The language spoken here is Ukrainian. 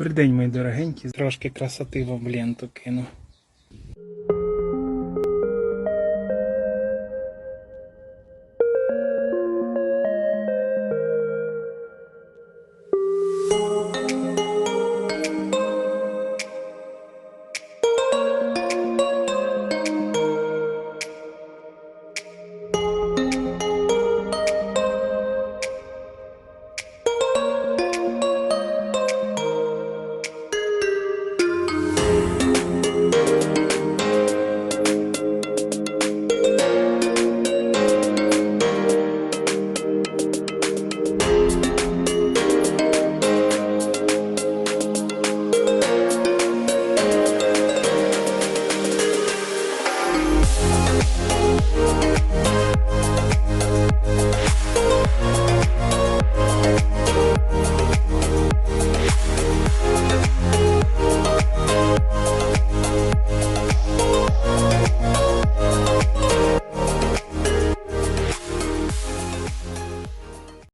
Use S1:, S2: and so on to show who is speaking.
S1: Добрий день, мої дорогенькі. Трошки красоти вам в ленту кину.